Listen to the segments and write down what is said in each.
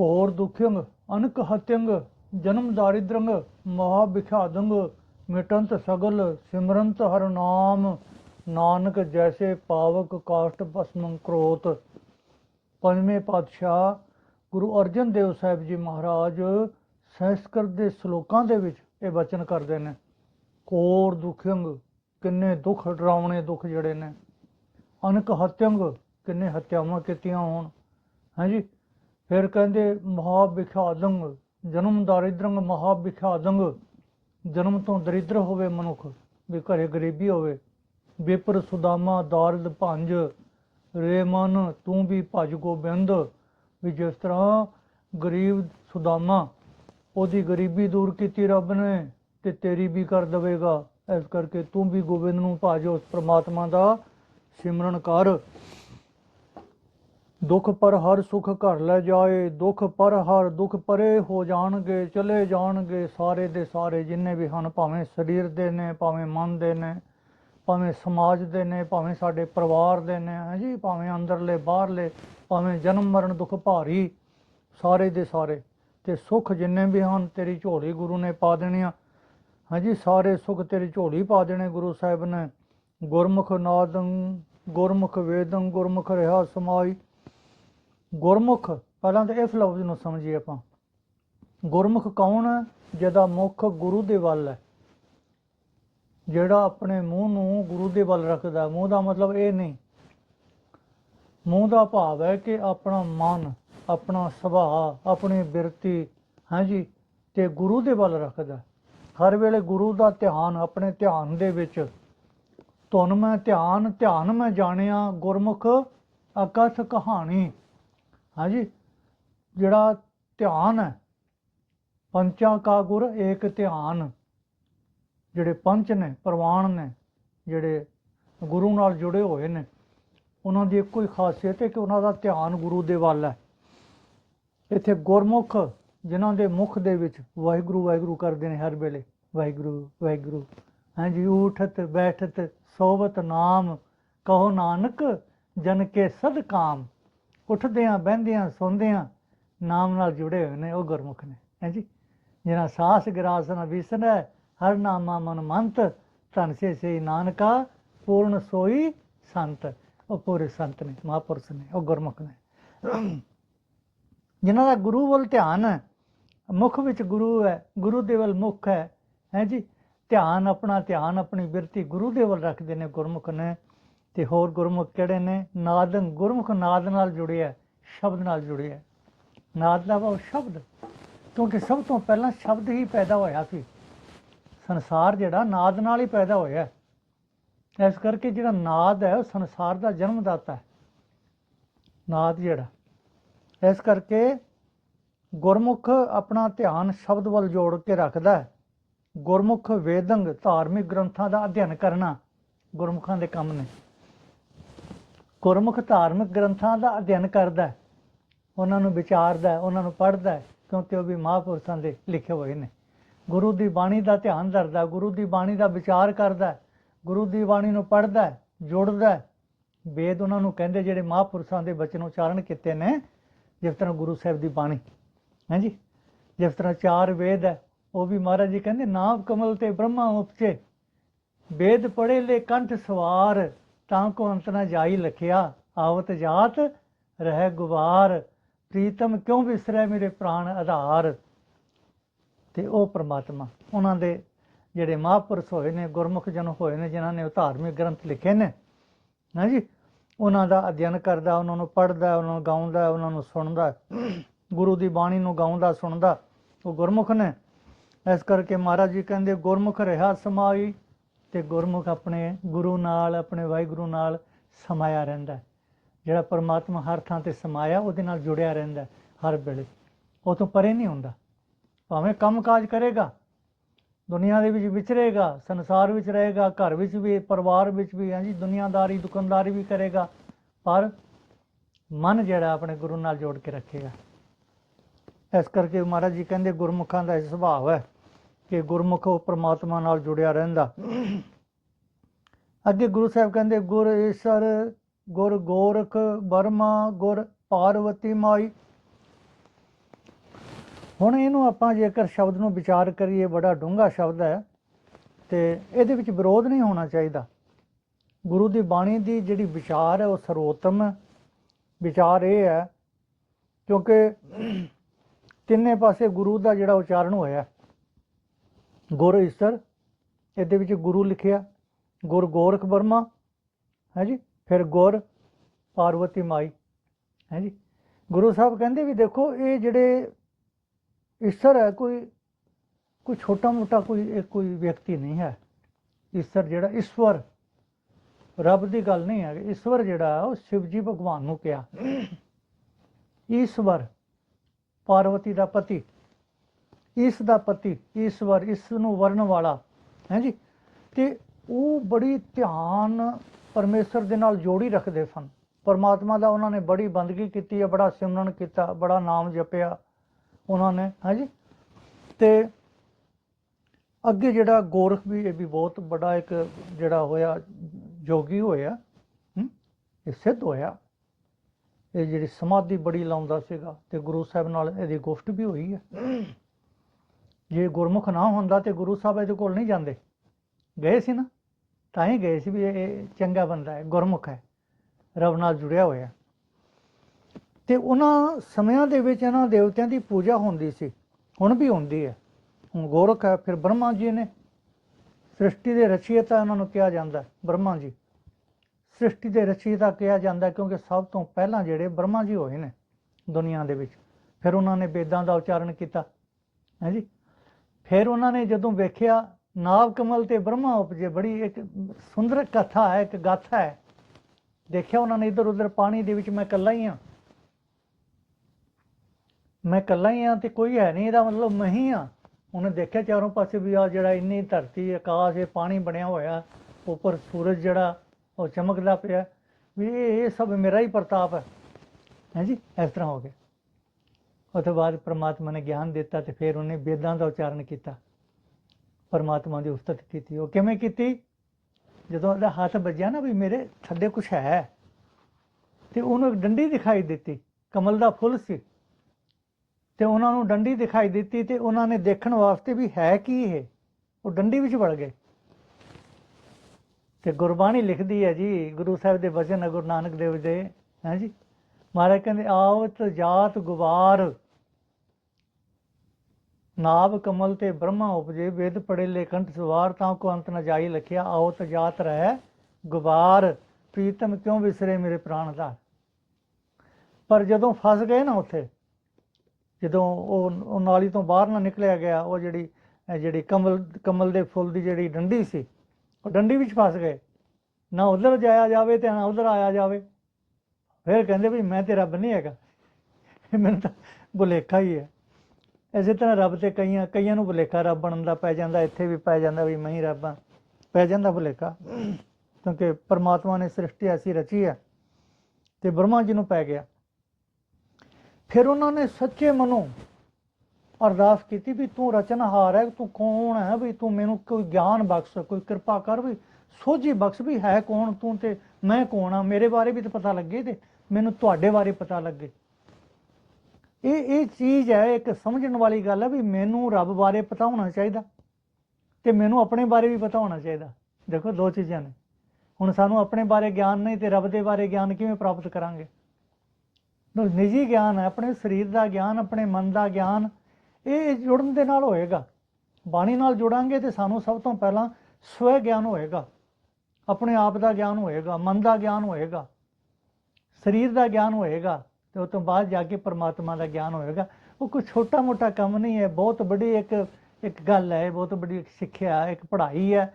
ਘੋਰ ਦੁਖਿਅੰਗ ਅਨਕ ਹਤਿਅੰਗ ਜਨਮ ਦਾਰਿਦ੍ਰੰਗ ਮਹਾ ਵਿਖਾਦੰਗ, ਮਿਟੰਤ ਸਗਲ, ਸਿਮਰੰਤ ਹਰ ਨਾਮ, ਨਾਨਕ ਜੈਸੇ ਪਾਵਕ ਕਾਸ਼ਟ ਭਸਮੰ ਕ੍ਰੋਤ। ਪੰਜਵੇਂ ਪਾਤਸ਼ਾਹ ਗੁਰੂ ਅਰਜਨ ਦੇਵ ਸਾਹਿਬ ਜੀ ਮਹਾਰਾਜ ਸੰਸਕ੍ਰਿਤ ਦੇ ਸ਼ਲੋਕਾਂ ਦੇ ਵਿੱਚ ਇਹ ਵਚਨ ਕਰਦੇ ਨੇ। ਕੋਰ ਦੁਖਿਅੰਗ ਕਿੰਨੇ ਦੁੱਖ ਡਰਾਵਣੇ ਦੁੱਖ ਜਿਹੜੇ ਨੇ। ਅਨਕ ਹਤਿਅੰਗ ਕਿੰਨੇ ਹੱਤਿਆਵਾਂ ਕੀਤੀਆਂ ਹੋਣ। ਹਾਂਜੀ ਫਿਰ ਕਹਿੰਦੇ ਮਹਾ ਵਿਖਿਆਦੰਗ ਜਨਮ ਦਰਿਦਰੰਗ ਮਹਾ ਵਿਖਿਆਦੰਗ ਜਨਮ ਤੋਂ ਦਰਿਦਰ ਹੋਵੇ ਮਨੁੱਖ, ਵੀ ਘਰੇ ਗਰੀਬੀ ਹੋਵੇ। ਵਿਪਰ ਸੁਦਾਮਾ ਦਾਰਦ ਭੰਜ, ਰੇ ਮਨ ਤੂੰ ਵੀ ਭਜ ਗੋਬਿੰਦ। ਵੀ ਜਿਸ ਤਰ੍ਹਾਂ ਗਰੀਬ ਸੁਦਾਮਾ, ਉਹਦੀ ਗਰੀਬੀ ਦੂਰ ਕੀਤੀ ਰੱਬ ਨੇ, ਤੇ ਤੇਰੀ ਵੀ ਕਰ ਦੇਵੇਗਾ। ਇਸ ਕਰਕੇ ਤੂੰ ਵੀ ਗੋਬਿੰਦ ਨੂੰ ਭਜ, ਉਸ ਪ੍ਰਮਾਤਮਾ ਦਾ ਸਿਮਰਨ ਕਰ। ਦੁੱਖ ਪਰ ਹਰ ਸੁਖ ਘਰ ਲੈ ਜਾਏ, ਦੁੱਖ ਪਰ ਹਰ ਦੁੱਖ ਪਰੇ ਹੋ ਜਾਣਗੇ, ਚਲੇ ਜਾਣਗੇ ਸਾਰੇ ਦੇ ਸਾਰੇ, ਜਿੰਨੇ ਵੀ ਹਨ, ਭਾਵੇਂ ਸਰੀਰ ਦੇ ਨੇ, ਭਾਵੇਂ ਮਨ ਦੇ ਨੇ, ਭਾਵੇਂ ਸਮਾਜ ਦੇ ਨੇ, ਭਾਵੇਂ ਸਾਡੇ ਪਰਿਵਾਰ ਦੇ ਨੇ ਹਾਂਜੀ ਭਾਵੇਂ ਅੰਦਰਲੇ, ਬਾਹਰਲੇ, ਭਾਵੇਂ ਜਨਮ ਮਰਨ ਦੁੱਖ ਭਾਰੀ, ਸਾਰੇ ਦੇ ਸਾਰੇ। ਤੇ ਸੁਖ ਜਿੰਨੇ ਵੀ ਹਨ, ਤੇਰੀ ਝੋਲੀ ਗੁਰੂ ਨੇ ਪਾ ਦੇਣੀਆਂ ਹਾਂਜੀ ਸਾਰੇ ਸੁਖ ਤੇਰੀ ਝੋਲੀ ਪਾ ਦੇਣੇ ਗੁਰੂ ਸਾਹਿਬ ਨੇ। ਗੁਰਮੁਖ ਨਾਦੰ, ਗੁਰਮੁਖ ਵੇਦੰ, ਗੁਰਮੁਖ ਰਹਾ ਸਮਾਈ। ਗੁਰਮੁਖ, ਪਹਿਲਾਂ ਤਾਂ ਇਸ ਲਫ਼ਜ਼ ਨੂੰ ਸਮਝੀਏ ਆਪਾਂ। ਗੁਰਮੁਖ ਕੌਣ ਹੈ, ਜਿਹਦਾ ਮੁਖ ਗੁਰੂ ਦੇ ਵੱਲ ਹੈ। ਜਿਹੜਾ ਆਪਣੇ ਮੂੰਹ ਨੂੰ ਗੁਰੂ ਦੇ ਵੱਲ ਰੱਖਦਾ ਮੂੰਹ ਦਾ ਮਤਲਬ ਇਹ ਨਹੀਂ। ਮੂੰਹ ਦਾ ਭਾਵ ਹੈ ਕਿ ਆਪਣਾ ਮਨ, ਆਪਣਾ ਸੁਭਾਅ, ਆਪਣੀ ਬਿਰਤੀ ਹਾਂਜੀ ਤੇ ਗੁਰੂ ਦੇ ਵੱਲ ਰੱਖਦਾ ਹਰ ਵੇਲੇ ਗੁਰੂ ਦਾ ਧਿਆਨ ਆਪਣੇ ਧਿਆਨ ਦੇ ਵਿੱਚ। ਧੁਨ ਮੈਂ ਧਿਆਨ ਧਿਆਨ ਮੈਂ ਜਾਣਿਆ, ਗੁਰਮੁਖ ਅਕਥ ਕਹਾਣੀ। ਹਾਂਜੀ। ਜਿਹੜਾ ਧਿਆਨ ਹੈ, ਪੰਚਾਂ ਕਾ ਗੁਰ ਏਕ ਧਿਆਨ। ਜਿਹੜੇ ਪੰਚ ਨੇ, ਪ੍ਰਵਾਨ ਨੇ, ਜਿਹੜੇ ਗੁਰੂ ਨਾਲ ਜੁੜੇ ਹੋਏ ਨੇ, ਉਹਨਾਂ ਦੀ ਇੱਕੋ ਹੀ ਖਾਸੀਅਤ ਹੈ ਕਿ ਉਹਨਾਂ ਦਾ ਧਿਆਨ ਗੁਰੂ ਦੇ ਵੱਲ ਹੈ। ਇੱਥੇ ਗੁਰਮੁਖ, ਜਿਨ੍ਹਾਂ ਦੇ ਮੁਖ ਦੇ ਵਿੱਚ ਵਾਹਿਗੁਰੂ ਵਾਹਿਗੁਰੂ ਕਰਦੇ ਨੇ ਹਰ ਵੇਲੇ। ਵਾਹਿਗੁਰੂ ਵਾਹਿਗੁਰੂ, ਹਾਂਜੀ, ਉਠਤ, ਬੈਠਤ, ਸੋਵਤ ਨਾਮ, ਕਹੋ ਨਾਨਕ, ਜਨ ਕੇ ਸਦ ਕਾਮ। ਉੱਠਦਿਆਂ, ਬਹਿੰਦਿਆਂ, ਸੌਂਦਿਆਂ ਨਾਮ ਨਾਲ ਜੁੜੇ ਹੋਏ ਨੇ ਉਹ ਗੁਰਮੁਖ ਨੇ। ਹਾਂਜੀ ਜਿਹਨਾਂ ਸਾਸ ਗਿਰਾਸ ਨ ਵਿਸਰੈ ਹਰ ਨਾਮਾ ਮਨ ਮੰਤ ਧਨ ਸੇ ਸੇ ਨਾਨਕਾ, ਪੂਰਨ ਸੋਈ ਸੰਤ। ਉਹ ਪੂਰੇ ਸੰਤ ਨੇ, ਮਹਾਂਪੁਰਸ਼ ਨੇ, ਉਹ ਗੁਰਮੁਖ ਨੇ। ਜਿਨ੍ਹਾਂ ਦਾ ਗੁਰੂ ਵੱਲ ਧਿਆਨ ਹੈ ਮੁਖ ਵਿੱਚ ਗੁਰੂ ਹੈ, ਗੁਰੂ ਦੇ ਵੱਲ ਮੁਖ ਹੈ। ਹੈ ਜੀ? ਧਿਆਨ ਆਪਣਾ, ਧਿਆਨ ਆਪਣੀ ਬਿਰਤੀ ਗੁਰੂ ਦੇ ਵੱਲ ਰੱਖਦੇ ਨੇ, ਗੁਰਮੁਖ ਨੇ। ਤੇ ਹੋਰ ਗੁਰਮੁਖ ਕਿਹੜੇ ਨੇ? ਨਾਦੰ, ਗੁਰਮੁਖ ਨਾਦ ਨਾਲ ਜੁੜਿਆ ਸ਼ਬਦ ਨਾਲ ਜੁੜਿਆ ਨਾਦ ਦਾ ਉਹ ਸ਼ਬਦ, ਕਿਉਂਕਿ ਸਭ ਤੋਂ ਪਹਿਲਾਂ ਸ਼ਬਦ ਹੀ ਪੈਦਾ ਹੋਇਆ ਸੀ। ਸੰਸਾਰ ਜਿਹੜਾ ਨਾਦ ਨਾਲ ਹੀ ਪੈਦਾ ਹੋਇਆ। ਇਸ ਕਰਕੇ ਜਿਹੜਾ ਨਾਦ ਹੈ, ਉਹ ਸੰਸਾਰ ਦਾ ਜਨਮਦਾਤਾ ਹੈ। ਨਾਦ ਜਿਹੜਾ, ਇਸ ਕਰਕੇ ਗੁਰਮੁਖ ਆਪਣਾ ਧਿਆਨ ਸ਼ਬਦ ਵੱਲ ਜੋੜ ਕੇ ਰੱਖਦਾ ਹੈ। ਗੁਰਮੁਖ ਵੇਦੰਗ ਧਾਰਮਿਕ ਗ੍ਰੰਥਾਂ ਦਾ ਅਧਿਐਨ ਕਰਨਾ ਗੁਰਮੁਖਾਂ ਦੇ ਕੰਮ ਨੇ। ਗੁਰਮੁਖ ਧਾਰਮਿਕ ਗ੍ਰੰਥਾਂ ਦਾ ਅਧਿਐਨ ਕਰਦਾ ਹੈ। ਉਹਨਾਂ ਨੂੰ ਵਿਚਾਰਦਾ ਹੈ ਉਹਨਾਂ ਨੂੰ ਪੜ੍ਹਦਾ ਹੈ ਕਿਉਂਕਿ ਉਹ ਵੀ ਮਹਾਂਪੁਰਸ਼ਾਂ ਦੇ ਲਿਖੇ ਹੋਏ ਨੇ। ਗੁਰੂ ਦੀ ਬਾਣੀ ਦਾ ਧਿਆਨ ਧਰਦਾ ਗੁਰੂ ਦੀ ਬਾਣੀ ਦਾ ਵਿਚਾਰ ਕਰਦਾ ਗੁਰੂ ਦੀ ਬਾਣੀ ਨੂੰ ਪੜ੍ਹਦਾ ਹੈ, ਜੋੜਦਾ ਵੇਦ ਉਹਨਾਂ ਨੂੰ ਕਹਿੰਦੇ ਜਿਹੜੇ ਮਹਾਂਪੁਰਸ਼ਾਂ ਦੇ ਬਚਨ ਉਚਾਰਨ ਕੀਤੇ ਨੇ ਜਿਸ ਤਰ੍ਹਾਂ ਗੁਰੂ ਸਾਹਿਬ ਦੀ ਬਾਣੀ। ਹਾਂਜੀ ਜਿਸ ਤਰ੍ਹਾਂ ਚਾਰ ਵੇਦ ਹੈ ਉਹ ਵੀ ਮਹਾਰਾਜ ਜੀ ਕਹਿੰਦੇ ਨਾਮ ਕਮਲ ਤੇ ਬ੍ਰਹਮਾ ਉਪਚੇ ਵੇਦ ਪੜੇ ਲੈ ਕੰਠ ਸਵਾਰ। ਤਾਂ ਕੋ ਅੰਤ ਨਾ ਜਾਈ ਲਖਿਆ, ਆਵਤ ਜਾਤ, ਰਹਿ ਗੁਵਾਰ, ਪ੍ਰੀਤਮ ਕਿਉਂ ਵਿਸਰੈ ਮੇਰੇ ਪ੍ਰਾਣ ਆਧਾਰ? ਤੇ ਉਹ ਪ੍ਰਮਾਤਮਾ, ਉਹਨਾਂ ਦੇ ਜਿਹੜੇ ਮਹਾਂਪੁਰਸ਼ ਹੋਏ ਨੇ, ਗੁਰਮੁਖ ਜਨ ਹੋਏ ਨੇ, ਜਿਨ੍ਹਾਂ ਨੇ ਉਹ ਧਾਰਮਿਕ ਗ੍ਰੰਥ ਲਿਖੇ ਨੇ ਹਾਂਜੀ ਉਹਨਾਂ ਦਾ ਅਧਿਐਨ ਕਰਦਾ, ਉਹਨਾਂ ਨੂੰ ਪੜ੍ਹਦਾ, ਉਹਨਾਂ ਨੂੰ ਗਾਉਂਦਾ, ਉਹਨਾਂ ਨੂੰ ਸੁਣਦਾ, ਗੁਰੂ ਦੀ ਬਾਣੀ ਨੂੰ ਗਾਉਂਦਾ, ਸੁਣਦਾ, ਉਹ ਗੁਰਮੁਖ ਨੇ। ਇਸ ਕਰਕੇ ਮਹਾਰਾਜ ਜੀ ਕਹਿੰਦੇ, ਗੁਰਮੁਖ ਰਿਹਾ ਸਮਾਈ ਤੇ ਗੁਰਮੁਖ ਆਪਣੇ ਗੁਰੂ ਨਾਲ, ਆਪਣੇ ਵਾਹਿਗੁਰੂ ਨਾਲ ਸਮਾਇਆ ਰਹਿੰਦਾ ਜਿਹੜਾ ਪਰਮਾਤਮਾ ਹਰ ਥਾਂ ਤੇ ਸਮਾਇਆ, ਉਹਦੇ ਨਾਲ ਜੁੜਿਆ ਰਹਿੰਦਾ ਹਰ ਵੇਲੇ। ਉਹ ਤੋਂ ਪਰੇ ਨਹੀਂ ਹੁੰਦਾ। ਭਾਵੇਂ ਕੰਮ ਕਾਜ ਕਰੇਗਾ, ਦੁਨੀਆ ਦੇ ਵਿੱਚ ਵਿਚਰੇਗਾ, ਸੰਸਾਰ ਵਿੱਚ ਰਹੇਗਾ, ਘਰ ਵਿੱਚ ਵੀ, ਪਰਿਵਾਰ ਵਿੱਚ ਵੀ ਹਾਂਜੀ ਦੁਨੀਆਦਾਰੀ, ਦੁਕਾਨਦਾਰੀ ਵੀ ਕਰੇਗਾ, ਪਰ ਮਨ ਜਿਹੜਾ ਆਪਣੇ ਗੁਰੂ ਨਾਲ ਜੋੜ ਕੇ ਰੱਖੇਗਾ। ਇਸ ਕਰਕੇ ਮਹਾਰਾਜ ਜੀ ਕਹਿੰਦੇ ਗੁਰਮੁਖਾਂ ਦਾ ਇਹ ਸੁਭਾਅ ਹੈ। ਕਿ ਗੁਰਮੁਖ ਉਹ ਪ੍ਰਮਾਤਮਾ ਨਾਲ ਜੁੜਿਆ ਰਹਿੰਦਾ। ਅੱਗੇ ਗੁਰੂ ਸਾਹਿਬ ਕਹਿੰਦੇ, ਗੁਰ ਈਸ਼ਰ, ਗੁਰ ਗੋਰਖ ਬਰਮਾ ਗੁਰ ਪਾਰਵਤੀ ਮਾਈ। ਹੁਣ ਇਹਨੂੰ ਆਪਾਂ ਜੇਕਰ ਸ਼ਬਦ ਨੂੰ ਵਿਚਾਰ ਕਰੀਏ, ਬੜਾ ਡੂੰਘਾ ਸ਼ਬਦ ਹੈ ਤੇ ਇਹਦੇ ਵਿੱਚ ਵਿਰੋਧ ਨਹੀਂ ਹੋਣਾ ਚਾਹੀਦਾ। ਗੁਰੂ ਦੀ ਬਾਣੀ ਦੀ ਜਿਹੜੀ ਵਿਚਾਰ ਹੈ, ਉਹ ਸਰਵੋਤਮ ਹੈ ਵਿਚਾਰ ਇਹ ਹੈ, ਕਿਉਂਕਿ ਤਿੰਨੇ ਪਾਸੇ ਗੁਰੂ ਦਾ ਜਿਹੜਾ ਉਚਾਰਨ ਹੋਇਆ। ਗੁਰ ਈਸਰ, ਇਹਦੇ ਵਿੱਚ ਗੁਰੂ ਲਿਖਿਆ, ਗੁਰ ਗੋਰਖ ਵਰਮਾ, ਹੈ ਜੀ? ਫਿਰ ਗੁਰ ਪਾਰਵਤੀ ਮਾਈ, ਹੈ ਜੀ? ਗੁਰੂ ਸਾਹਿਬ ਕਹਿੰਦੇ ਵੀ ਦੇਖੋ, ਇਹ ਜਿਹੜੇ ਈਸ਼ਰ ਹੈ, ਕੋਈ ਕੋਈ ਛੋਟਾ ਮੋਟਾ ਕੋਈ ਕੋਈ ਵਿਅਕਤੀ ਨਹੀਂ ਹੈ। ਈਸ਼ਰ ਜਿਹੜਾ, ਈਸ਼ਵਰ। ਰੱਬ ਦੀ ਗੱਲ ਨਹੀਂ ਹੈ। ਈਸ਼ਵਰ ਜਿਹੜਾ ਉਹ ਸ਼ਿਵ ਜੀ ਭਗਵਾਨ ਨੂੰ ਕਿਹਾ। ਈਸ਼ਵਰ, ਪਾਰਵਤੀ ਦਾ ਪਤੀ। ਇਸ ਦਾ ਪਤੀ ਈਸ਼ਵਰ ਇਸ ਨੂੰ ਵਰਨ ਵਾਲਾ, ਹੈ ਜੀ? ਤੇ ਉਹ ਬੜੀ ਧਿਆਨ ਪਰਮੇਸ਼ਰ ਦੇ ਨਾਲ ਜੋੜੀ ਰੱਖਦੇ ਸਨ। ਪਰਮਾਤਮਾ ਦਾ ਉਹਨਾਂ ਨੇ ਬੜੀ ਬੰਦਗੀ ਕੀਤੀ ਹੈ, ਬੜਾ ਸਿਮਰਨ ਕੀਤਾ, ਬੜਾ ਨਾਮ ਜਪਿਆ ਉਹਨਾਂ ਨੇ, ਹੈ ਜੀ? ਤੇ ਅੱਗੇ ਜਿਹੜਾ ਗੋਰਖ ਵੀ, ਇਹ ਵੀ ਬਹੁਤ ਬੜਾ ਇੱਕ ਜਿਹੜਾ ਹੋਇਆ, ਜੋਗੀ ਹੋਇਆ ਇਹ ਸਿੱਧ ਹੋਇਆ। ਇਹ ਜਿਹੜੀ ਸਮਾਧੀ ਬੜੀ ਲਾਉਂਦਾ ਸੀਗਾ ਤੇ ਗੁਰੂ ਸਾਹਿਬ ਨਾਲ ਇਹਦੀ ਗੁਫਟ ਵੀ ਹੋਈ ਹੈ। ਜੇ ਗੁਰਮੁਖ ਨਾ ਹੁੰਦਾ ਤੇ ਗੁਰੂ ਸਾਹਿਬ ਇਹਦੇ ਕੋਲ ਨਹੀਂ ਜਾਂਦੇ। ਗਏ ਸੀ ਨਾ? ਤਾਂ ਹੀ ਗਏ ਸੀ ਵੀ ਇਹ- ਚੰਗਾ ਬੰਦਾ ਹੈ, ਗੁਰਮੁਖ ਹੈ, ਰੱਬ ਨਾਲ ਜੁੜਿਆ ਹੋਇਆ। ਤੇ ਉਹਨਾਂ ਸਮਿਆਂ ਦੇ ਵਿੱਚ ਇਹਨਾਂ ਦੇਵਤਿਆਂ ਦੀ ਪੂਜਾ ਹੁੰਦੀ ਸੀ, ਹੁਣ ਵੀ ਹੁੰਦੀ ਹੈ। ਹੁਣ ਗੋਰਖ ਹੈ, ਫਿਰ ਬ੍ਰਹਮਾ ਜੀ ਨੇ ਸ੍ਰਿਸ਼ਟੀ ਦੇ ਰਚయిਤਾ ਉਹਨਾਂ ਨੂੰ ਕਿਹਾ ਜਾਂਦਾ ਬ੍ਰਹਮਾ ਜੀ। ਸ੍ਰਿਸ਼ਟੀ ਦੇ ਰਚయిਤਾ ਕਿਹਾ ਜਾਂਦਾ ਕਿਉਂਕਿ ਸਭ ਤੋਂ ਪਹਿਲਾਂ ਜਿਹੜੇ ਬ੍ਰਹਮਾ ਜੀ ਹੋਏ ਨੇ ਦੁਨੀਆ ਦੇ ਵਿੱਚ, ਫਿਰ ਉਹਨਾਂ ਨੇ ਵੇਦਾਂ ਦਾ ਉਚਾਰਨ ਕੀਤਾ। ਹੈ ਜੀ? ਫਿਰ ਉਹਨਾਂ ਨੇ ਜਦੋਂ ਵੇਖਿਆ ਨਾਵ ਕਮਲ ਤੇ ਬ੍ਰਹਮਾ ਉਪਜੇ, ਬੜੀ ਇੱਕ ਸੁੰਦਰ ਕਥਾ ਹੈ, ਇੱਕ ਗਾਥਾ ਹੈ। ਦੇਖਿਆ ਉਹਨਾਂ ਨੇ ਇਧਰ ਉਧਰ ਪਾਣੀ ਦੇ ਵਿੱਚ, ਮੈਂ ਇਕੱਲਾ ਹੀ ਹਾਂ। ਮੈਂ ਇਕੱਲਾ ਹੀ ਹਾਂ ਤੇ ਕੋਈ ਹੈ ਨਹੀਂ, ਇਹਦਾ ਮਤਲਬ ਮੈਂ ਹੀ ਹਾਂ। ਉਹਨੇ ਦੇਖਿਆ ਚਾਰੋਂ ਪਾਸੇ ਵੀ ਆ ਜਿਹੜਾ ਇੰਨੀ ਧਰਤੀ, ਆਕਾਸ਼, ਇਹ ਪਾਣੀ ਬਣਿਆ ਹੋਇਆ, ਉੱਪਰ ਸੂਰਜ ਜਿਹੜਾ, ਉਹ ਚਮਕਦਾ ਪਿਆ। ਵੀ ਇਹ ਇਹ ਸਭ ਮੇਰਾ ਹੀ ਪ੍ਰਤਾਪ ਹੈ। ਹਾਂਜੀ ਇਸ ਤਰ੍ਹਾਂ ਹੋ ਗਿਆ। ਉਹ ਤੋਂ ਬਾਅਦ ਪ੍ਰਮਾਤਮਾ ਨੇ ਗਿਆਨ ਦਿੱਤਾ ਤੇ ਫਿਰ ਉਹਨੇ ਵੇਦਾਂ ਦਾ ਉਚਾਰਨ ਕੀਤਾ। ਪਰਮਾਤਮਾ ਦੀ ਉਸਤਤ ਕੀਤੀ। ਉਹ ਕਿਵੇਂ ਕੀਤੀ? ਜਦੋਂ ਉਹਦਾ ਹੱਥ ਵੱਜਿਆ ਨਾ ਵੀ ਮੇਰੇ ਥੱਲੇ ਕੁਝ ਹੈ ਤੇ ਉਹਨੂੰ ਇੱਕ ਡੰਡੀ ਦਿਖਾਈ ਦਿੱਤੀ। ਕਮਲ ਦਾ ਫੁੱਲ ਸੀ। ਤੇ ਉਹਨਾਂ ਨੂੰ ਡੰਡੀ ਦਿਖਾਈ ਦਿੱਤੀ ਤੇ ਉਹਨਾਂ ਨੇ ਦੇਖਣ ਵਾਸਤੇ ਵੀ ਹੈ ਕੀ ਇਹ। ਉਹ ਡੰਡੀ ਵਿੱਚ ਵੜ ਗਏ। ਤੇ ਗੁਰਬਾਣੀ ਲਿਖਦੀ ਹੈ ਜੀ, ਗੁਰੂ ਸਾਹਿਬ ਦੇ ਵਚਨ ਗੁਰੂ ਨਾਨਕ ਦੇਵ ਦੇ, ਹੈ ਜੀ? ਮਹਾਰਾਜ ਕਹਿੰਦੇ, ਆਵਤ ਜਾਤ ਗੁਬਾਰ ਨਾਭ ਕਮਲ ਤੇ ਬ੍ਰਹਮਾ ਉਪਜੇ, ਵੇਦ ਪੜੇ ਲੈ ਸਵਾਰ, ਤਾਂ ਕੋ ਅੰਤ ਨ ਜਾਈ ਲਖਿਆ ਆਵਤ ਜਾਤ ਰਹਿ, ਗੁਬਾਰ, ਪ੍ਰੀਤਮ ਕਿਉਂ ਵਿਸਰੇ ਮੇਰੇ ਪ੍ਰਾਣ ਦਾ ਪਰ ਜਦੋਂ ਫਸ ਗਏ ਨਾ ਉੱਥੇ, ਜਦੋਂ ਉਹ ਨਾਲੀ ਤੋਂ ਬਾਹਰ ਨਾ ਨਿਕਲਿਆ ਗਿਆ, ਉਹ ਜਿਹੜੀ ਜਿਹੜੀ ਕਮਲ ਕਮਲ ਦੇ ਫੁੱਲ ਦੀ ਜਿਹੜੀ ਡੰਡੀ ਸੀ, ਉਹ ਡੰਡੀ ਵਿੱਚ ਫਸ ਗਏ। ਨਾ ਉਧਰ ਜਾਇਆ ਜਾਵੇ ਤੇ ਨਾ ਉਧਰ ਆਇਆ ਜਾਵੇ। ਫਿਰ ਕਹਿੰਦੇ ਵੀ ਮੈਂ ਤੇ ਰੱਬ ਨਹੀਂ ਹੈਗਾ। ਮੈਨੂੰ ਤਾਂ ਭੁਲੇਖਾ ਹੀ ਹੈ। ਇਸੇ ਤਰ੍ਹਾਂ ਰੱਬ ਤੇ ਕਈਆਂ ਕਈਆਂ ਨੂੰ ਭੁਲੇਖਾ ਰੱਬ ਬਣਨ ਦਾ ਪੈ ਜਾਂਦਾ, ਇੱਥੇ ਵੀ ਪੈ ਜਾਂਦਾ ਵੀ ਮੈਂ ਹੀ ਰੱਬ ਆ ਪੈ ਜਾਂਦਾ ਭੁਲੇਖਾ, ਕਿਉਂਕਿ ਪਰਮਾਤਮਾ ਨੇ ਸ੍ਰਿਸ਼ਟੀ ਐਸੀ ਰਚੀ ਹੈ ਤੇ ਬ੍ਰਹਮਾ ਜੀ ਨੂੰ ਪੈ ਗਿਆ। ਫਿਰ ਉਹਨਾਂ ਨੇ ਸੱਚੇ ਮਨੋਂ ਅਰਦਾਸ ਕੀਤੀ ਵੀ ਤੂੰ ਰਚਨਹਾਰ ਹੈ, ਤੂੰ ਕੌਣ ਹੈ, ਵੀ ਤੂੰ ਮੈਨੂੰ ਕੋਈ ਗਿਆਨ ਬਖਸ਼, ਕੋਈ ਕਿਰਪਾ ਕਰ, ਵੀ ਸੋਝੀ ਬਖਸ਼ ਵੀ ਹੈ ਕੌਣ, ਤੂੰ ਤੇ ਮੈਂ ਕੌਣ ਆ ਮੇਰੇ ਬਾਰੇ ਵੀ ਤਾਂ ਪਤਾ ਲੱਗੇ ਤੇ ਮੈਨੂੰ ਤੁਹਾਡੇ ਬਾਰੇ ਪਤਾ ਲੱਗੇ। ਇਹ ਇਹ ਚੀਜ਼ ਹੈ, ਇੱਕ ਸਮਝਣ ਵਾਲੀ ਗੱਲ ਹੈ ਵੀ ਮੈਨੂੰ ਰੱਬ ਬਾਰੇ ਪਤਾ ਹੋਣਾ ਚਾਹੀਦਾ ਤੇ ਮੈਨੂੰ ਆਪਣੇ ਬਾਰੇ ਵੀ ਪਤਾ ਹੋਣਾ ਚਾਹੀਦਾ। ਦੇਖੋ ਦੋ ਚੀਜ਼ਾਂ ਨੇ। ਹੁਣ ਸਾਨੂੰ ਆਪਣੇ ਬਾਰੇ ਗਿਆਨ ਨਹੀਂ ਤੇ ਰੱਬ ਦੇ ਬਾਰੇ ਗਿਆਨ ਕਿਵੇਂ ਪ੍ਰਾਪਤ ਕਰਾਂਗੇ? ਨਿੱਜੀ ਗਿਆਨ ਹੈ, ਆਪਣੇ ਸਰੀਰ ਦਾ ਗਿਆਨ, ਆਪਣੇ ਮਨ ਦਾ ਗਿਆਨ, ਇਹ ਜੁੜਨ ਦੇ ਨਾਲ ਹੋਏਗਾ। ਬਾਣੀ ਨਾਲ ਜੁੜਾਂਗੇ ਤੇ ਸਾਨੂੰ ਸਭ ਤੋਂ ਪਹਿਲਾਂ ਸਵੈ ਗਿਆਨ ਹੋਏਗਾ। ਆਪਣੇ ਆਪ ਦਾ ਗਿਆਨ ਹੋਏਗਾ, ਮਨ ਦਾ ਗਿਆਨ ਹੋਏਗਾ, ਸਰੀਰ ਦਾ ਗਿਆਨ ਹੋਏਗਾ। ਤੇ ਉਸ ਤੋਂ ਬਾਅਦ ਜਾ ਕੇ ਪਰਮਾਤਮਾ ਦਾ ਗਿਆਨ ਹੋਏਗਾ ਉਹ ਕੋਈ ਛੋਟਾ ਮੋਟਾ ਕੰਮ ਨਹੀਂ ਹੈ, ਬਹੁਤ ਵੱਡੀ ਇੱਕ ਇੱਕ ਗੱਲ ਹੈ, ਬਹੁਤ ਵੱਡੀ ਇੱਕ ਸਿੱਖਿਆ, ਇੱਕ ਪੜ੍ਹਾਈ ਹੈ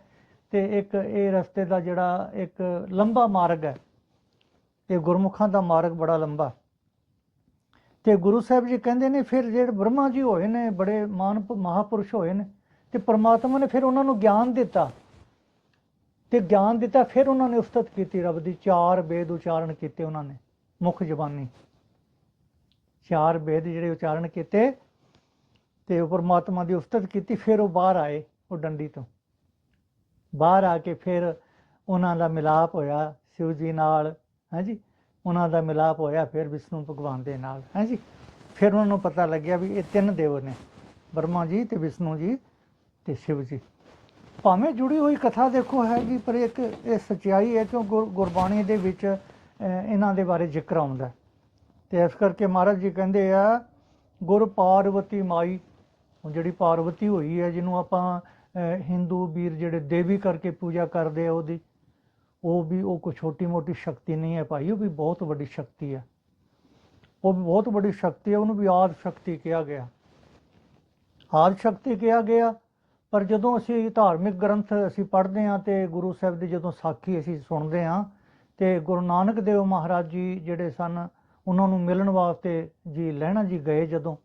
ਤੇ ਇੱਕ ਇਹ ਰਸਤੇ ਦਾ ਜਿਹੜਾ ਇੱਕ ਲੰਬਾ ਮਾਰਗ ਹੈ ਇਹ ਗੁਰਮੁਖਾਂ ਦਾ ਮਾਰਗ ਬੜਾ ਲੰਬਾ। ਤੇ ਗੁਰੂ ਸਾਹਿਬ ਜੀ ਕਹਿੰਦੇ ਨੇ ਫਿਰ ਜਿਹੜੇ ਬ੍ਰਹਮਾ ਜੀ ਹੋਏ ਨੇ, ਬੜੇ ਮਾਨ ਮਹਾਪੁਰਸ਼ ਹੋਏ ਨੇ ਤੇ ਪ੍ਰਮਾਤਮਾ ਨੇ ਫਿਰ ਉਹਨਾਂ ਨੂੰ ਗਿਆਨ ਦਿੱਤਾ। ਤੇ ਗਿਆਨ ਦਿੱਤਾ, ਫਿਰ ਉਹਨਾਂ ਨੇ ਉਸਤਤ ਕੀਤੀ ਰੱਬ ਦੀ, ਚਾਰ ਵੇਦ ਉਚਾਰਨ ਕੀਤੇ ਉਹਨਾਂ ਨੇ, ਮੁੱਖ ਜ਼ਬਾਨੀ। ਚਾਰ ਵੇਦ ਜਿਹੜੇ ਉਚਾਰਨ ਕੀਤੇ ਤੇ ਉਹ ਪਰਮਾਤਮਾ ਦੀ ਉਸਤਤ ਕੀਤੀ, ਫਿਰ ਉਹ ਬਾਹਰ ਆਏ ਉਹ ਡੰਡੀ ਤੋਂ। ਬਾਹਰ ਆ ਕੇ ਫਿਰ ਉਹਨਾਂ ਦਾ ਮਿਲਾਪ ਹੋਇਆ ਸ਼ਿਵ ਜੀ ਨਾਲ ਹੈ ਜੀ ਉਹਨਾਂ ਦਾ ਮਿਲਾਪ ਹੋਇਆ, ਫਿਰ ਵਿਸ਼ਨੂੰ ਭਗਵਾਨ ਦੇ ਨਾਲ ਹੈ ਫਿਰ ਉਹਨਾਂ ਨੂੰ ਪਤਾ ਲੱਗਿਆ ਵੀ ਇਹ ਤਿੰਨ ਦੇਵ ਨੇ ਬ੍ਰਹਮਾ ਜੀ ਤੇ ਵਿਸ਼ਨੂੰ ਜੀ ਤੇ ਸ਼ਿਵ ਜੀ। ਭਾਵੇਂ ਜੁੜੀ ਹੋਈ ਕਥਾ ਦੇਖੋ ਹੈਗੀ, ਪਰ ਇੱਕ ਇਹ ਸਚਾਈ ਹੈ ਕਿ ਗੁਰ- ਗੁਰਬਾਣੀ ਦੇ ਵਿੱਚ ਇਹਨਾਂ ਦੇ ਬਾਰੇ ਜ਼ਿਕਰ ਆਉਂਦਾ ਤੇ ਇਸ ਕਰਕੇ ਮਹਾਰਾਜ ਜੀ ਕਹਿੰਦੇ ਆ, ਗੁਰ ਪਾਰਵਤੀ ਮਾਈ। ਹੁਣ ਜਿਹੜੀ ਪਾਰਵਤੀ ਹੋਈ ਹੈ, ਜਿਹਨੂੰ ਆਪਾਂ ਹਿੰਦੂ ਵੀਰ ਜਿਹੜੇ ਦੇਵੀ ਕਰਕੇ ਪੂਜਾ ਕਰਦੇ ਆ ਉਹਦੀ, ਉਹ ਵੀ ਉਹ ਕੋਈ ਛੋਟੀ ਮੋਟੀ ਸ਼ਕਤੀ ਨਹੀਂ ਹੈ ਭਾਈ, ਉਹ ਵੀ ਬਹੁਤ ਵੱਡੀ ਸ਼ਕਤੀ ਹੈ। ਉਹ ਵੀ ਬਹੁਤ ਵੱਡੀ ਸ਼ਕਤੀ ਹੈ, ਉਹਨੂੰ ਵੀ ਆਦ ਸ਼ਕਤੀ ਕਿਹਾ ਗਿਆ। ਆਦ ਸ਼ਕਤੀ ਕਿਹਾ ਗਿਆ, ਪਰ ਜਦੋਂ ਅਸੀਂ ਧਾਰਮਿਕ ਗ੍ਰੰਥ ਅਸੀਂ ਪੜ੍ਹਦੇ ਹਾਂ ਤੇ ਗੁਰੂ ਸਾਹਿਬ ਦੀ ਜਦੋਂ ਸਾਖੀ ਅਸੀਂ ਸੁਣਦੇ ਹਾਂ, ਤੇ ਗੁਰੂ ਨਾਨਕ ਦੇਵ ਮਹਾਰਾਜ ਜੀ ਜਿਹੜੇ ਸਨ ਉਹਨਾਂ ਨੂੰ ਮਿਲਣ ਵਾਸਤੇ ਜੀ ਲਹਿਣਾ ਜੀ ਗਏ ਜਦੋਂ।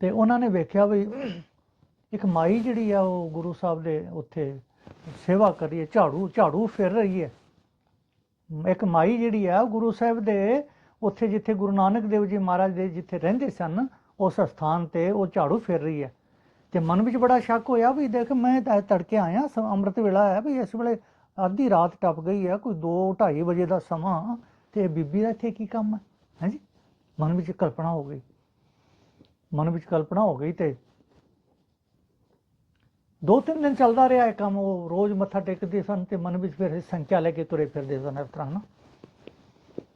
ਤੇ ਉਹਨਾਂ ਨੇ ਵੇਖਿਆ ਵੀ ਇੱਕ ਮਾਈ ਜਿਹੜੀ ਆ ਉਹ ਗੁਰੂ ਸਾਹਿਬ ਦੇ ਉੱਥੇ ਸੇਵਾ ਕਰੀ ਹੈ, ਝਾੜੂ ਝਾੜੂ ਫਿਰ ਰਹੀ ਹੈ। ਇੱਕ ਮਾਈ ਜਿਹੜੀ ਆ ਉਹ ਗੁਰੂ ਸਾਹਿਬ ਦੇ ਉੱਥੇ ਜਿੱਥੇ ਗੁਰੂ ਨਾਨਕ ਦੇਵ ਜੀ ਮਹਾਰਾਜ ਦੇ ਜਿੱਥੇ ਰਹਿੰਦੇ ਸਨ, ਉਸ ਸਥਾਨ ਤੇ ਉਹ ਝਾੜੂ ਫਿਰ ਰਹੀ ਹੈ। ਤੇ ਮਨ ਵਿੱਚ ਬੜਾ ਸ਼ੱਕ ਹੋਇਆ ਵੀ ਦੇਖ ਮੈਂ ਤਾਂ ਤੜਕੇ ਆਇਆ, ਸ- ਅੰਮ੍ਰਿਤ ਵੇਲਾ ਹੈ ਵੀ ਇਸ ਵੇਲੇ ਅੱਧੀ ਰਾਤ ਟੱਪ ਗਈ ਹੈ, ਕੋਈ 2:30 ਵਜੇ ਦਾ ਸਮਾਂ ਤੇ ਬੀਬੀ ਦਾ ਇੱਥੇ ਕੀ ਕੰਮ ਹੈ ਹਾਂਜੀ ਮਨ ਵਿੱਚ ਕਲਪਨਾ ਹੋ ਗਈ। ਮਨ ਵਿੱਚ ਕਲਪਨਾ ਹੋ ਗਈ ਤੇ ਦੋ ਤਿੰਨ ਦਿਨ ਚੱਲਦਾ ਰਿਹਾ ਇਹ ਕੰਮ। ਉਹ ਰੋਜ਼ ਮੱਥਾ ਟੇਕਦੇ ਸਨ ਤੇ ਮਨ ਵਿੱਚ ਫਿਰ ਸੰਖਿਆ ਲੈ ਕੇ ਤੁਰੇ ਫਿਰਦੇ ਸਨ ਇਸ ਤਰ੍ਹਾਂ ਨਾ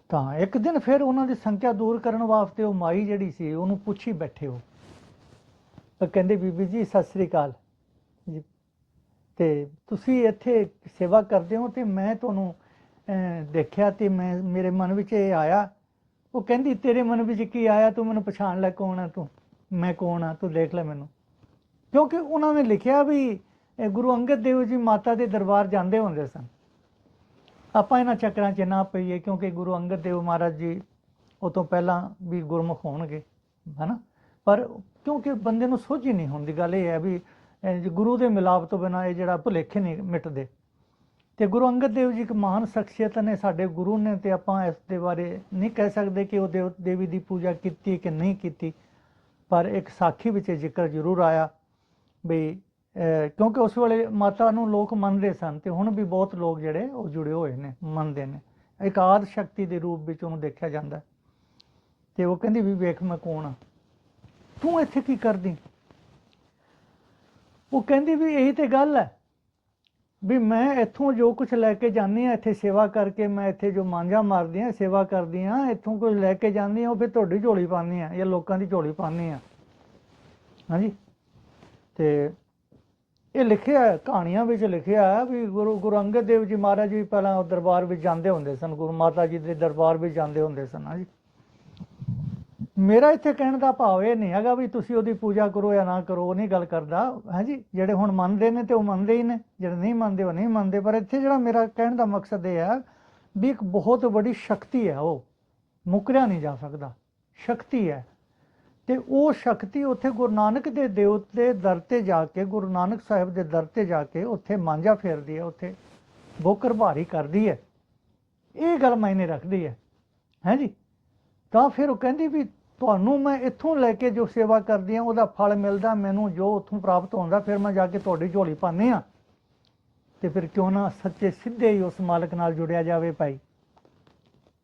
ਤਾਂ ਇੱਕ ਦਿਨ ਫਿਰ ਉਹਨਾਂ ਦੀ ਸੰਖਿਆ ਦੂਰ ਕਰਨ ਵਾਸਤੇ ਉਹ ਮਾਈ ਜਿਹੜੀ ਸੀ, ਉਹਨੂੰ ਪੁੱਛੀ ਬੈਠੇ ਹੋ ਉਹ ਕਹਿੰਦੇ, ਬੀਬੀ ਜੀ, ਸਤਿ ਸ੍ਰੀ ਅਕਾਲ। ਜੀ, ਤੇ ਤੁਸੀਂ ਇੱਥੇ ਸੇਵਾ ਕਰਦੇ ਹੋ ਤੇ ਮੈਂ ਤੁਹਾਨੂੰ ਅਹ, ਦੇਖਿਆ ਤੇ ਮੈਂ ਮੇਰੇ ਮਨ ਵਿੱਚ ਇਹ ਆਇਆ। ਉਹ ਕਹਿੰਦੀ ਤੇਰੇ ਮਨ ਵਿੱਚ ਕੀ ਆਇਆ? ਤੂੰ ਮੈਨੂੰ ਪਛਾਣ ਲੈ ਕੌਣ ਆ ਤੂੰ? ਮੈਂ ਕੌਣ ਆ? ਤੂੰ ਦੇਖ ਲੈ ਮੈਨੂੰ। ਕਿਉਂਕਿ ਉਹਨਾਂ ਨੇ ਲਿਖਿਆ ਵੀ ਇਹ ਗੁਰੂ ਅੰਗਦ ਦੇਵ ਜੀ ਮਾਤਾ ਦੇ ਦਰਬਾਰ ਜਾਂਦੇ ਹੁੰਦੇ ਸਨ। ਆਪਾਂ ਇਹਨਾਂ ਚੱਕਰਾਂ 'ਚ ਨਾ ਪਈਏ ਕਿਉਂਕਿ ਗੁਰੂ ਅੰਗਦ ਦੇਵ ਮਹਾਰਾਜ ਜੀ ਉਹ ਤੋਂ ਪਹਿਲਾਂ ਵੀ ਗੁਰਮੁਖ ਹੋਣਗੇ ਹਨਾ? ਪਰ ਕਿਉਂਕਿ ਬੰਦੇ ਨੂੰ ਸੋਝ ਹੀ ਨਹੀਂ ਹੁੰਦੀ ਗੱਲ ਇਹ ਹੈ ਵੀ ਇਹ ਜੇ ਗੁਰੂ ਦੇ ਮਿਲਾਪ ਤੋਂ ਬਿਨਾਂ ਇਹ ਜਿਹੜਾ ਭੁਲੇਖੇ ਨਹੀਂ ਮਿਟਦੇ। ਤੇ ਗੁਰੂ ਅੰਗਦ ਦੇਵ ਜੀ ਇੱਕ ਮਹਾਨ ਸ਼ਖਸੀਅਤ ਨੇ ਸਾਡੇ ਗੁਰੂ ਨੇ ਤੇ ਆਪਾਂ ਇਸ ਦੇ ਬਾਰੇ ਨਹੀਂ ਕਹਿ ਸਕਦੇ ਕਿ ਉਹ ਦੇਵ, ਦੇਵੀ ਦੀ ਪੂਜਾ ਕੀਤੀ ਕਿ ਨਹੀਂ ਕੀਤੀ, ਪਰ ਇੱਕ ਸਾਖੀ ਵਿੱਚ ਇਹ ਜ਼ਿਕਰ ਜ਼ਰੂਰ ਆਇਆ ਵੀ ਕਿਉਂਕਿ ਉਸ ਵੇਲੇ ਮਾਤਾ ਨੂੰ ਲੋਕ ਮੰਨਦੇ ਸਨ ਤੇ ਹੁਣ ਵੀ ਬਹੁਤ ਲੋਕ ਜਿਹੜੇ ਉਹ ਜੁੜੇ ਹੋਏ ਨੇ, ਮੰਨਦੇ ਨੇ। ਇੱਕ ਆਦ ਸ਼ਕਤੀ ਦੇ ਰੂਪ ਵਿੱਚ ਉਹਨੂੰ ਦੇਖਿਆ ਜਾਂਦਾ। ਹੈ। ਤੇ ਉਹ ਕਹਿੰਦੀ ਵੀ ਵੇਖ ਮੈਂ ਕੌਣ ਆ? ਤੂੰ ਇੱਥੇ ਕੀ ਕਰਦੀ? ਉਹ ਕਹਿੰਦੀ ਵੀ ਇਹੀ ਤੇ ਗੱਲ ਹੈ। ਵੀ ਮੈਂ ਇੱਥੋਂ ਜੋ ਕੁਝ ਲੈ ਕੇ ਜਾਂਦੀ ਆ ਇੱਥੇ ਸੇਵਾ ਕਰਕੇ ਮੈਂ ਇੱਥੇ ਜੋ ਮਾਂਝਾ ਮਾਰਦੀ ਆ ਸੇਵਾ ਕਰਦੀ ਆ ਇੱਥੋਂ ਕੁਝ ਲੈ ਕੇ ਜਾਂਦੀ ਆ ਉਹ ਫਿਰ ਤੁਹਾਡੀ ਝੋਲੀ ਪਾਉਂਦੀ ਆ ਜਾਂ ਲੋਕਾਂ ਦੀ ਝੋਲੀ ਪਾਉਂਦੀ ਆ ਹਾਂਜੀ? ਤੇ ਇਹ ਲਿਖਿਆ ਕਹਾਣੀਆਂ ਵਿੱਚ ਲਿਖਿਆ ਹੈ ਵੀ ਗੁਰੂ ਗੁਰੂ ਅੰਗਦ ਦੇਵ ਜੀ ਮਹਾਰਾਜ ਜੀ ਪਹਿਲਾਂ ਉਹ ਦਰਬਾਰ ਵਿੱਚ ਜਾਂਦੇ ਹੁੰਦੇ ਸਨ, ਗੁਰੂ ਮਾਤਾ ਜੀ ਦੇ ਦਰਬਾਰ ਵਿੱਚ ਜਾਂਦੇ ਹੁੰਦੇ ਸਨ, ਹਾਂਜੀ। ਮੇਰਾ ਇੱਥੇ ਕਹਿਣ ਦਾ ਭਾਵ ਇਹ ਨਹੀਂ ਹੈਗਾ ਵੀ ਤੁਸੀਂ ਉਹਦੀ ਪੂਜਾ ਕਰੋ ਜਾਂ ਨਾ ਕਰੋ, ਉਹ ਨਹੀਂ ਗੱਲ ਕਰਦਾ। ਹਾਂਜੀ ਜਿਹੜੇ ਹੁਣ ਮੰਨਦੇ ਨੇ ਤੇ ਉਹ ਮੰਨਦੇ ਹੀ ਨੇ। ਜਿਹੜੇ ਨਹੀਂ ਮੰਨਦੇ, ਉਹ ਨਹੀਂ ਮੰਨਦੇ। ਪਰ ਇੱਥੇ ਜਿਹੜਾ ਮੇਰਾ ਕਹਿਣ ਦਾ ਮਕਸਦ ਇਹ ਹੈ ਵੀ ਇੱਕ ਬਹੁਤ ਵੱਡੀ ਸ਼ਕਤੀ ਹੈ ਉਹ। ਮੁਕਰਿਆ ਨਹੀਂ ਜਾ ਸਕਦਾ। ਸ਼ਕਤੀ ਹੈ। ਤੇ ਉਹ ਸ਼ਕਤੀ ਉੱਥੇ ਗੁਰੂ ਨਾਨਕ ਦੇ ਦੇਵ ਦੇ ਦਰ ਤੇ ਜਾ ਕੇ, ਗੁਰੂ ਨਾਨਕ ਸਾਹਿਬ ਦੇ ਦਰ ਤੇ ਜਾ ਕੇ ਉੱਥੇ ਮਾਂਝਾ ਫੇਰਦੀ ਹੈ, ਉੱਥੇ ਬੋਕਰ ਭਾਰੀ ਕਰਦੀ ਹੈ। ਇਹ ਗੱਲ ਮਾਇਨੇ ਰੱਖਦੀ ਹੈ। ਹੈ ਤਾਂ ਫਿਰ ਉਹ ਕਹਿੰਦੀ ਵੀ ਤੁਹਾਨੂੰ ਮੈਂ ਇੱਥੋਂ ਲੈ ਕੇ ਜੋ ਸੇਵਾ ਕਰਦੀ ਹਾਂ, ਉਹਦਾ ਫਲ ਮਿਲਦਾ, ਮੈਨੂੰ ਜੋ ਉੱਥੋਂ ਪ੍ਰਾਪਤ ਹੁੰਦਾ, ਫਿਰ ਮੈਂ ਜਾ ਕੇ ਤੁਹਾਡੀ ਝੋਲੀ ਪਾਉਂਦੀ ਆ। ਤੇ ਫਿਰ ਕਿਉਂ ਨਾ ਸੱਚੇ ਸਿੱਧੇ ਹੀ ਉਸ ਮਾਲਕ ਨਾਲ ਜੁੜਿਆ ਜਾਵੇ ਭਾਈ।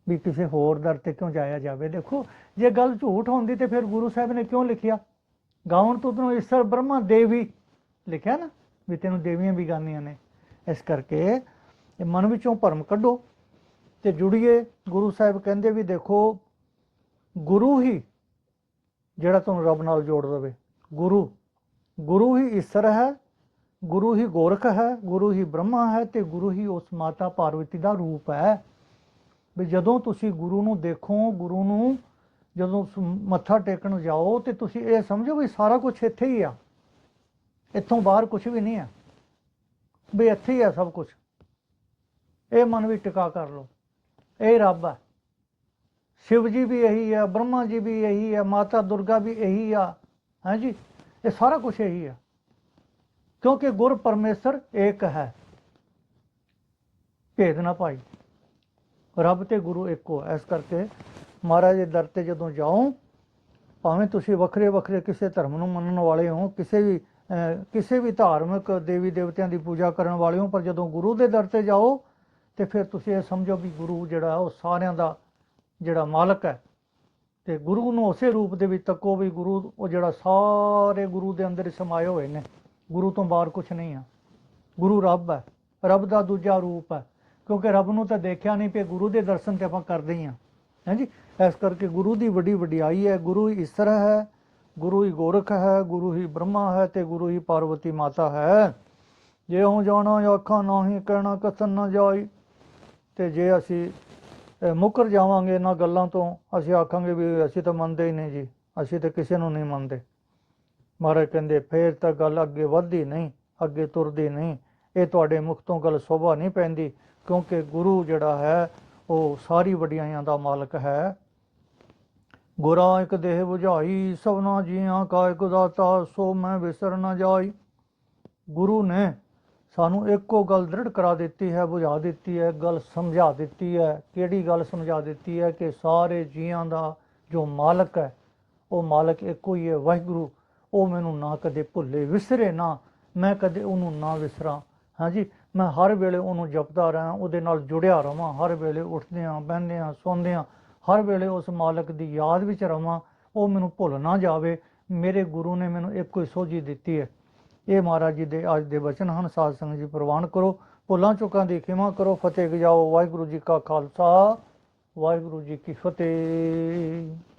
ਵੀ ਕਿਸੇ ਹੋਰ ਦਰ ਤੇ ਕਿਉਂ ਜਾਇਆ ਜਾਵੇ? ਦੇਖੋ, ਜੇ ਗੱਲ ਝੂਠ ਹੁੰਦੀ ਤੇ ਫਿਰ ਗੁਰੂ ਸਾਹਿਬ ਨੇ ਕਿਉਂ ਲਿਖਿਆ? ਗਾਉਣ ਤੋਂ ਤੈਨੂੰ ਈਸ਼ਰ ਬ੍ਰਹਮਾ ਦੇਵੀ ਲਿਖਿਆ ਨਾ, ਵੀ ਤੈਨੂੰ ਦੇਵੀਆਂ ਵੀ ਗਾਉਂਦੀਆਂ ਨੇ। ਇਸ ਕਰਕੇ ਮਨ ਵਿੱਚੋਂ ਭਰਮ ਕੱਢੋ ਤੇ ਜੁੜੀਏ। ਗੁਰੂ ਸਾਹਿਬ ਕਹਿੰਦੇ ਵੀ ਦੇਖੋ ਗੁਰੂ ਹੀ ਜਿਹੜਾ ਤੁਹਾਨੂੰ ਰੱਬ ਨਾਲ ਜੋੜ ਦੇਵੇ। ਗੁਰੂ। ਗੁਰੂ ਹੀ ਈਸ਼ਰ ਹੈ, ਗੁਰੂ ਹੀ ਗੋਰਖ ਹੈ, ਗੁਰੂ ਹੀ ਬ੍ਰਹਮਾ ਹੈ ਤੇ ਗੁਰੂ ਹੀ ਉਸ ਮਾਤਾ ਪਾਰਵਤੀ ਦਾ ਰੂਪ ਹੈ। ਵੀ ਜਦੋਂ ਤੁਸੀਂ ਗੁਰੂ ਨੂੰ ਦੇਖੋ, ਗੁਰੂ ਨੂੰ ਜਦੋਂ ਮੱਥਾ ਟੇਕਣ ਜਾਓ ਤੇ ਤੁਸੀਂ ਇਹ ਸਮਝੋ ਵੀ ਸਾਰਾ ਕੁਝ ਇੱਥੇ ਹੀ ਆ। ਇੱਥੋਂ ਬਾਹਰ ਕੁਝ ਵੀ ਨਹੀਂ ਆ। ਵੀ ਇੱਥੇ ਹੀ ਆ ਸਭ ਕੁਝ ਇਹ ਮਨ ਵੀ ਟਿਕਾ ਕਰ ਲਓ। ਇਹ ਰੱਬ ਹੈ। ਸ਼ਿਵ ਜੀ ਵੀ ਇਹੀ ਆ, ਬ੍ਰਹਮਾ ਜੀ ਵੀ ਇਹੀ ਆ, ਮਾਤਾ ਦੁਰਗਾ ਵੀ ਇਹੀ ਆ ਹਾਂਜੀ ਇਹ ਸਾਰਾ ਕੁਝ ਇਹੀ ਆ। ਕਿਉਂਕਿ ਗੁਰ ਪਰਮੇਸ਼ਰ ਏਕ ਹੈ। ਭੇਦ ਨਾ ਭਾਈ ਰੱਬ ਤੇ ਗੁਰੂ ਇੱਕੋ ਹੈ। ਇਸ ਕਰਕੇ ਮਹਾਰਾਜ ਦੇ ਦਰ ਤੇ ਜਦੋਂ ਜਾਓ, ਭਾਵੇਂ ਤੁਸੀਂ ਵੱਖਰੇ ਵੱਖਰੇ ਕਿਸੇ ਧਰਮ ਨੂੰ ਮੰਨਣ ਵਾਲੇ ਹੋ, ਕਿਸੇ ਵੀ ਕਿਸੇ ਵੀ ਧਾਰਮਿਕ ਦੇਵੀ ਦੇਵਤਿਆਂ ਦੀ ਪੂਜਾ ਕਰਨ ਵਾਲੇ ਹੋ, ਪਰ ਜਦੋਂ ਗੁਰੂ ਦੇ ਦਰ ਤੇ ਜਾਓ, ਤੇ ਫਿਰ ਤੁਸੀਂ ਇਹ ਸਮਝੋ ਵੀ ਗੁਰੂ ਜਿਹੜਾ ਉਹ ਸਾਰਿਆਂ ਦਾ ਜਿਹੜਾ ਮਾਲਕ ਹੈ ਤੇ ਗੁਰੂ ਨੂੰ ਉਸੇ ਰੂਪ ਦੇ ਵਿੱਚ ਤੱਕੋ ਵੀ ਗੁਰੂ, ਉਹ ਜਿਹੜਾ ਸਾਰੇ ਗੁਰੂ ਦੇ ਅੰਦਰ ਸਮਾਏ ਹੋਏ ਨੇ, ਗੁਰੂ ਤੋਂ ਬਾਹਰ ਕੁਝ ਨਹੀਂ ਆ। ਗੁਰੂ ਰੱਬ ਹੈ, ਰੱਬ ਦਾ ਦੂਜਾ ਰੂਪ ਹੈ, ਕਿਉਂਕਿ ਰੱਬ ਨੂੰ ਤਾਂ ਦੇਖਿਆ ਨਹੀਂ ਪਏ ਗੁਰੂ ਦੇ ਦਰਸ਼ਨ ਤੇ ਆਪਾਂ ਕਰਦੇ ਹੀ ਹਾਂ ਹਾਂਜੀ ਇਸ ਕਰਕੇ ਗੁਰੂ ਦੀ ਵੱਡੀ ਵਡਿਆਈ ਹੈ, ਗੁਰੂ ਹੀ ਈਸ਼ਰ ਹੈ, ਗੁਰੂ ਹੀ ਗੋਰਖ ਹੈ, ਗੁਰੂ ਹੀ ਬ੍ਰਹਮਾ ਹੈ ਤੇ ਗੁਰੂ ਹੀ ਪਾਰਵਤੀ ਮਾਤਾ ਹੈ। ਜੇ ਹੂੰ ਜਾਣਾ ਆਖਾਂ ਨਾਹੀ, ਕਹਿਣਾ ਕਸਨ ਨਾ ਜਾਈ, ਤੇ ਜੇ ਅਸੀਂ ਮੁੱਕਰ ਜਾਵਾਂਗੇ ਇਹਨਾਂ ਗੱਲਾਂ ਤੋਂ, ਅਸੀਂ ਆਖਾਂਗੇ ਵੀ ਅਸੀਂ ਤਾਂ ਮੰਨਦੇ ਹੀ ਨਹੀਂ ਜੀ, ਅਸੀਂ ਤਾਂ ਕਿਸੇ ਨੂੰ ਨਹੀਂ ਮੰਨਦੇ। ਮਹਾਰਾਜ ਕਹਿੰਦੇ, ਫੇਰ ਤਾਂ ਗੱਲ ਅੱਗੇ ਵੱਧਦੀ ਨਹੀਂ, ਅੱਗੇ ਤੁਰਦੀ ਨਹੀਂ, ਇਹ ਤੁਹਾਡੇ ਮੁਖ ਤੋਂ ਗੱਲ ਸੋਭਾ ਨਹੀਂ ਪੈਂਦੀ, ਕਿਉਂਕਿ ਗੁਰੂ ਜਿਹੜਾ ਹੈ, ਉਹ ਸਾਰੀ ਵਡਿਆਈਆਂ ਦਾ ਮਾਲਕ ਹੈ। ਗੁਰਾਂ ਇੱਕ ਦੇਹ 부ਝਾਈ ਸਭਨਾ ਜੀਆਂ ਕਾ ਇੱਕ ਦਾਤਾ, ਸੋ ਮੈਂ ਵਿਸਰ ਨਾ ਜਾਈ। ਗੁਰੂ ਨੇ ਸਾਨੂੰ ਇੱਕੋ ਗੱਲ ਦ੍ਰਿੜ ਕਰਾ ਦਿੱਤੀ ਹੈ, ਬੁਝਾ ਦਿੱਤੀ ਹੈ, ਗੱਲ ਸਮਝਾ ਦਿੱਤੀ ਹੈ। ਕਿਹੜੀ ਗੱਲ ਸਮਝਾ ਦਿੱਤੀ ਹੈ ਕਿ ਸਾਰੇ ਜੀਆਂ ਦਾ ਜੋ ਮਾਲਕ ਹੈ, ਉਹ ਮਾਲਕ ਇੱਕੋ ਹੀ ਹੈ, ਵਾਹਿਗੁਰੂ। ਉਹ ਮੈਨੂੰ ਨਾ ਕਦੇ ਭੁੱਲੇ, ਵਿਸਰੇ ਨਾ। ਮੈਂ ਕਦੇ ਉਹਨੂੰ ਨਾ ਵਿਸਰਾਂ। ਹਾਂਜੀ, ਮੈਂ ਹਰ ਵੇਲੇ ਉਹਨੂੰ ਜਪਦਾ ਰਹਾਂ, ਉਹਦੇ ਨਾਲ ਜੁੜਿਆ ਰਵਾਂ ਹਰ ਵੇਲੇ ਉੱਠਦਿਆਂ ਬਹਿੰਦਿਆਂ ਸੌਂਦਿਆਂ ਹਰ ਵੇਲੇ ਉਸ ਮਾਲਕ ਦੀ ਯਾਦ ਵਿੱਚ ਰਵਾਂ ਉਹ ਮੈਨੂੰ ਭੁੱਲ ਨਾ ਜਾਵੇ। ਮੇਰੇ ਗੁਰੂ ਨੇ ਮੈਨੂੰ ਇੱਕੋ ਹੀ ਸੋਝੀ ਦਿੱਤੀ ਹੈ। ਇਹ ਮਹਾਰਾਜ ਜੀ ਦੇ ਅੱਜ ਦੇ ਬਚਨ ਹਨ, ਸਾਧ ਸੰਗਤ ਜੀ ਪ੍ਰਵਾਨ ਕਰੋ, ਭੁੱਲਾਂ ਚੁੱਕਾਂ ਦੀ ਖਿਮਾ ਕਰੋ, ਫਤਿਹ ਗਜਾਓ, ਵਾਹਿਗੁਰੂ ਜੀ ਕਾ ਖਾਲਸਾ, ਵਾਹਿਗੁਰੂ ਜੀ ਕੀ ਫਤਿਹ।